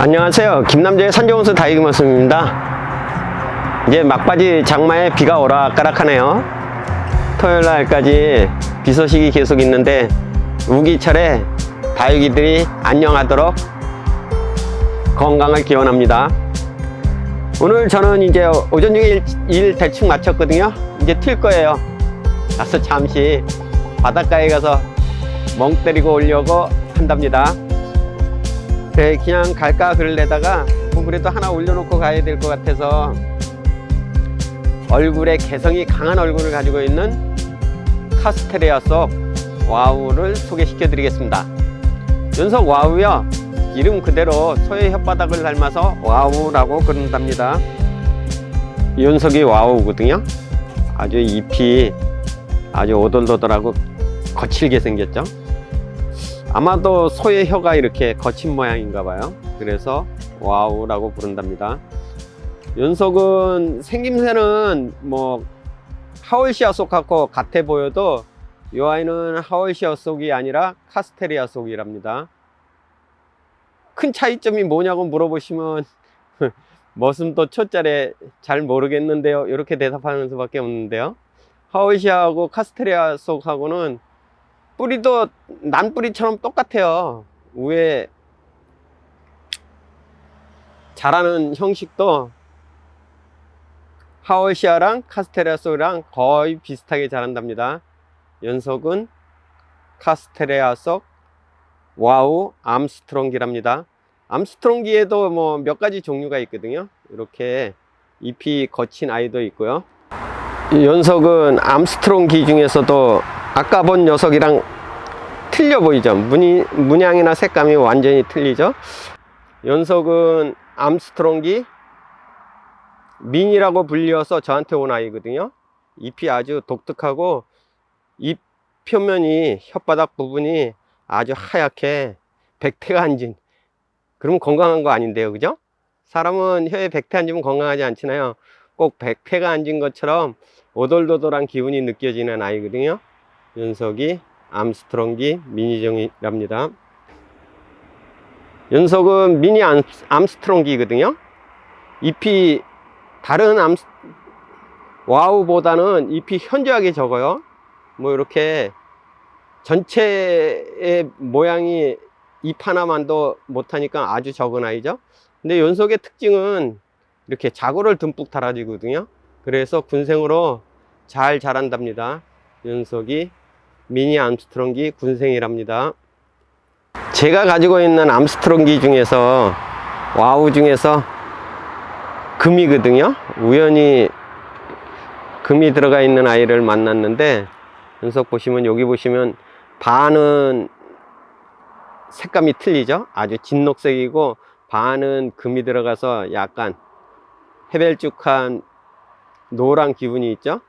안녕하세요. 김남재의 산정호수 다이기 모습입니다. 이제 막바지 장마에 비가 오락가락하네요. 토요일 날까지 비 소식이 계속 있는데 우기철에 다육이들이 안녕하도록 건강을 기원합니다. 오늘 저는 이제 오전 중에 일, 일 대충 마쳤거든요. 이제 튈 거예요. 가서 잠시 바닷가에 가서 멍 때리고 오려고 한답니다. 그래 그냥 갈까 그럴래다가 뭐 그래도 하나 올려놓고 가야 될 것 같아서 얼굴에 개성이 강한 얼굴을 가지고 있는 카스테레아 속 와우를 소개시켜 드리겠습니다. 연석 와우요 이름 그대로 소의 혓바닥을 닮아서 와우라고 그런답니다. 연석이 와우거든요. 아주 잎이 아주 오돌도돌하고 거칠게 생겼죠. 아마도 소의 혀가 이렇게 거친 모양인가 봐요. 그래서 와우라고 부른답니다. 연속은 생김새는 뭐 하월시아 속하고 같아 보여도 이 아이는 하월시아 속이 아니라 카스테리아 속이랍니다. 큰 차이점이 뭐냐고 물어보시면 머슴도 초짜래 잘 모르겠는데요. 이렇게 대답하는 수밖에 없는데요. 하월시아하고 카스테리아 속하고는 뿌리도 난 뿌리처럼 똑같아요. 위에 자라는 형식도 하월시아랑 카스테레아속이랑 거의 비슷하게 자란답니다. 연속은 카스테레아속 와우 암스트롱기랍니다. 암스트롱기에도 뭐 몇 가지 종류가 있거든요. 이렇게 잎이 거친 아이도 있고요. 이 연속은 암스트롱기 중에서도 아까 본 녀석이랑 틀려 보이죠? 문이, 문양이나 색감이 완전히 틀리죠? 연속은 암스트롱기 민이라고 불리어서 저한테 온 아이거든요. 잎이 아주 독특하고 잎 표면이 혓바닥 부분이 아주 하얗게 백태가 앉은 그러면 건강한 거 아닌데요, 그죠? 사람은 혀에 백태 앉으면 건강하지 않잖아요. 꼭 백태가 앉은 것처럼 오돌도돌한 기운이 느껴지는 아이거든요. 연석이 암스트롱기 미니종이랍니다. 연석은 미니 암, 암스트롱기거든요. 잎이 다른 암 와우보다는 잎이 현저하게 적어요. 뭐 이렇게 전체의 모양이 잎 하나만도 못하니까 아주 적은 아이죠. 근데 연석의 특징은 이렇게 자구를 듬뿍 달아주거든요. 그래서 군생으로 잘 자란답니다. 연석이 미니 암스트롱기 군생이랍니다. 제가 가지고 있는 암스트롱기 중에서 와우 중에서 금이거든요. 우연히 금이 들어가 있는 아이를 만났는데 연석 보시면 여기 보시면 반은 색감이 틀리죠. 아주 진녹색이고 반은 금이 들어가서 약간 해벨쭉한 노란 기분이 있죠.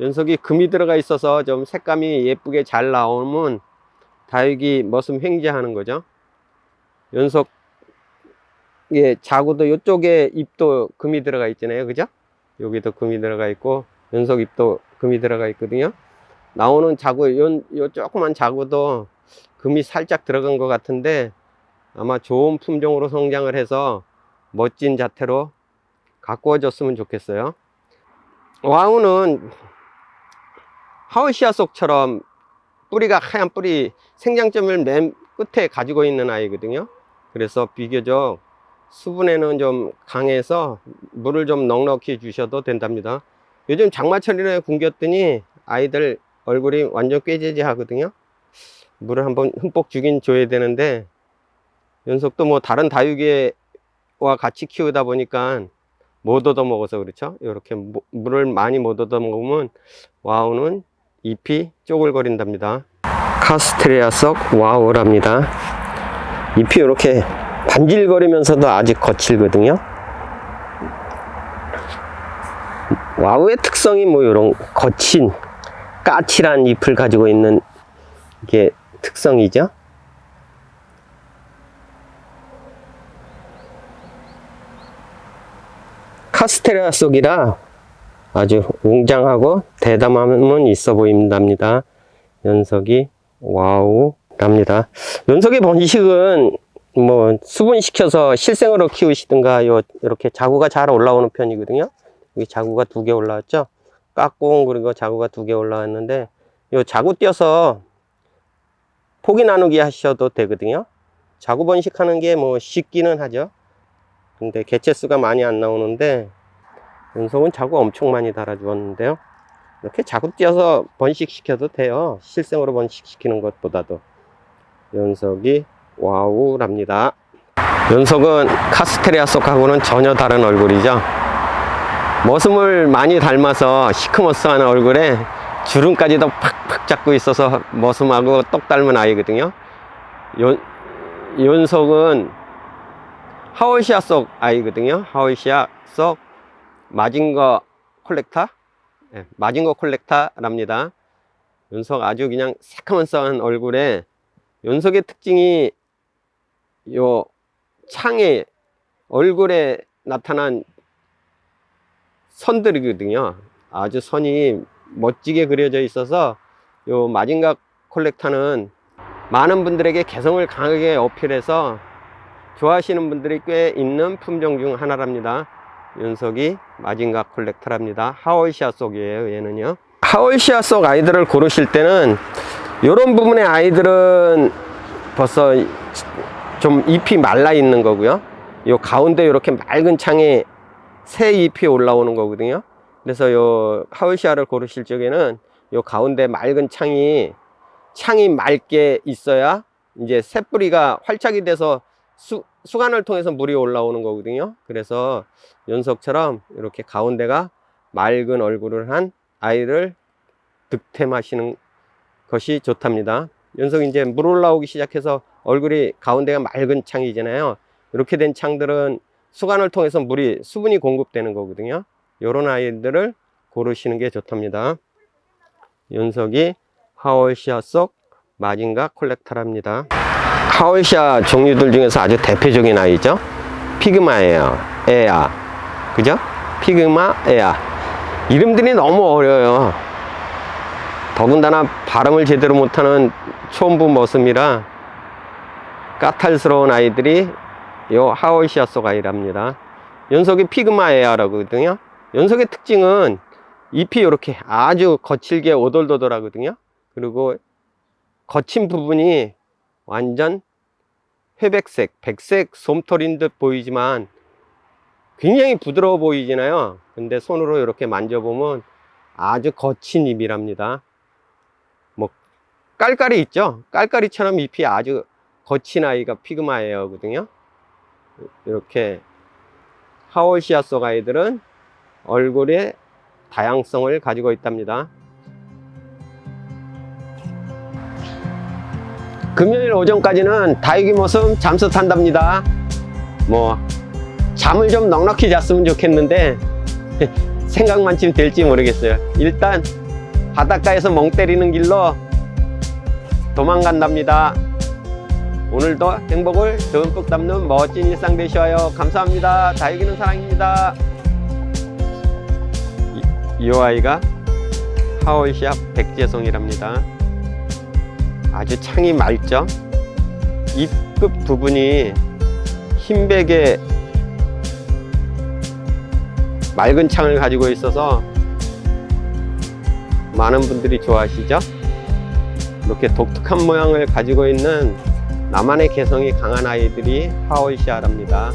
연석이 금이 들어가 있어서 좀 색감이 예쁘게 잘 나오면 다육이 머슴 횡재하는 거죠. 연석 예, 자구도 이쪽에 잎도 금이 들어가 있잖아요. 그죠? 여기도 금이 들어가 있고 연석 잎도 금이 들어가 있거든요. 나오는 자구 요, 요 조그만 자구도 금이 살짝 들어간 것 같은데 아마 좋은 품종으로 성장을 해서 멋진 자태로 가꾸어졌으면 좋겠어요. 와우는 하우시아 속처럼 뿌리가 하얀 뿌리 생장점을 맨 끝에 가지고 있는 아이거든요. 그래서 비교적 수분에는 좀 강해서 물을 좀 넉넉히 주셔도 된답니다. 요즘 장마철이라 굶겼더니 아이들 얼굴이 완전 꾀지지 하거든요. 물을 한번 흠뻑 주긴 줘야 되는데 연속도 뭐 다른 다육이와 같이 키우다 보니까 못 얻어 먹어서 그렇죠. 이렇게 물을 많이 못 얻어 먹으면 와우는 잎이 쪼글거린답니다. 카스트레아 속 와우랍니다. 잎이 이렇게 반질거리면서도 아직 거칠거든요. 와우의 특성이 뭐 이런 거친 까칠한 잎을 가지고 있는 게 특성이죠. 카스테라 속이라 아주 웅장하고 대담함은 있어 보인답니다. 연석이 와우랍니다. 연석의 번식은 뭐 수분시켜서 실생으로 키우시든가 요 이렇게 자구가 잘 올라오는 편이거든요. 여기 자구가 두 개 올라왔죠. 깍꿍 그리고 자구가 두 개 올라왔는데 요 자구 띄어서 포기 나누기 하셔도 되거든요. 자구 번식하는 게 뭐 쉽기는 하죠. 근데 개체 수가 많이 안 나오는데 연속은 자구 엄청 많이 달아주었는데요. 이렇게 자구 띄어서 번식시켜도 돼요. 실생으로 번식시키는 것보다도. 연석이 와우랍니다. 연석은 카스테리아 속하고는 전혀 다른 얼굴이죠. 머슴을 많이 닮아서 시커머스한 얼굴에 주름까지도 팍팍 잡고 있어서 머슴하고 똑 닮은 아이거든요. 연, 연석은 하월시아 속 아이거든요. 하월시아 속 마징거 콜렉터, 예, 마징거 콜렉터랍니다. 연석 아주 그냥 새카만쌍한 얼굴에 연석의 특징이 요 창에 얼굴에 나타난 선들이거든요. 아주 선이 멋지게 그려져 있어서 요 마징각 콜렉터는 많은 분들에게 개성을 강하게 어필해서 좋아하시는 분들이 꽤 있는 품종 중 하나랍니다. 연석이 마징각 콜렉터랍니다. 하월시아 속이에요, 얘는요. 하월시아 속 아이들을 고르실 때는 이런 부분의 아이들은 벌써 좀 잎이 말라 있는 거고요. 요 가운데 이렇게 맑은 창에 새 잎이 올라오는 거거든요. 그래서 요 하울시아를 고르실 적에는 요 가운데 맑은 창이 창이 맑게 있어야 이제 새 뿌리가 활착이 돼서 수, 수간을 통해서 물이 올라오는 거거든요. 그래서 연석처럼 이렇게 가운데가 맑은 얼굴을 한 아이를 득템하시는 것이 좋답니다. 연석이 이제 물 올라오기 시작해서 얼굴이 가운데가 맑은 창이잖아요. 이렇게 된 창들은 수간을 통해서 물이 수분이 공급되는 거거든요. 이런 아이들을 고르시는 게 좋답니다. 연석이 하월시아 속 마징가 콜렉터랍니다. 하월시아 종류들 중에서 아주 대표적인 아이죠. 피그마예요. 에야. 그죠? 피그마 에야. 이름들이 너무 어려워요. 더군다나 발음을 제대로 못하는 초음부 머슴이라 까탈스러운 아이들이 요 하월시아 속 아이랍니다. 연석이 피그마 에아라거든요. 연석의 특징은 잎이 이렇게 아주 거칠게 오돌도돌하거든요. 그리고 거친 부분이 완전 회백색, 백색 솜털인 듯 보이지만 굉장히 부드러워 보이잖아요. 근데 손으로 이렇게 만져보면 아주 거친 잎이랍니다. 뭐 깔깔이 있죠? 깔깔이처럼 잎이 아주 거친 아이가 피그마에어거든요. 이렇게 하월시아 속 아이들은 얼굴에 다양성을 가지고 있답니다. 금요일 오전까지는 다육이 모습 잠수 탄답니다. 뭐 잠을 좀 넉넉히 잤으면 좋겠는데 생각만큼 될지 모르겠어요. 일단 바닷가에서 멍 때리는 길로 도망간답니다. 오늘도 행복을 듬뿍 담는 멋진 일상 되셔요. 감사합니다. 다육이는 사랑입니다. 이, 이 아이가 하월시아 백제송이랍니다. 아주 창이 맑죠? 잎끝 부분이 흰백의 맑은 창을 가지고 있어서 많은 분들이 좋아하시죠? 이렇게 독특한 모양을 가지고 있는 나만의 개성이 강한 아이들이 하월시아랍니다.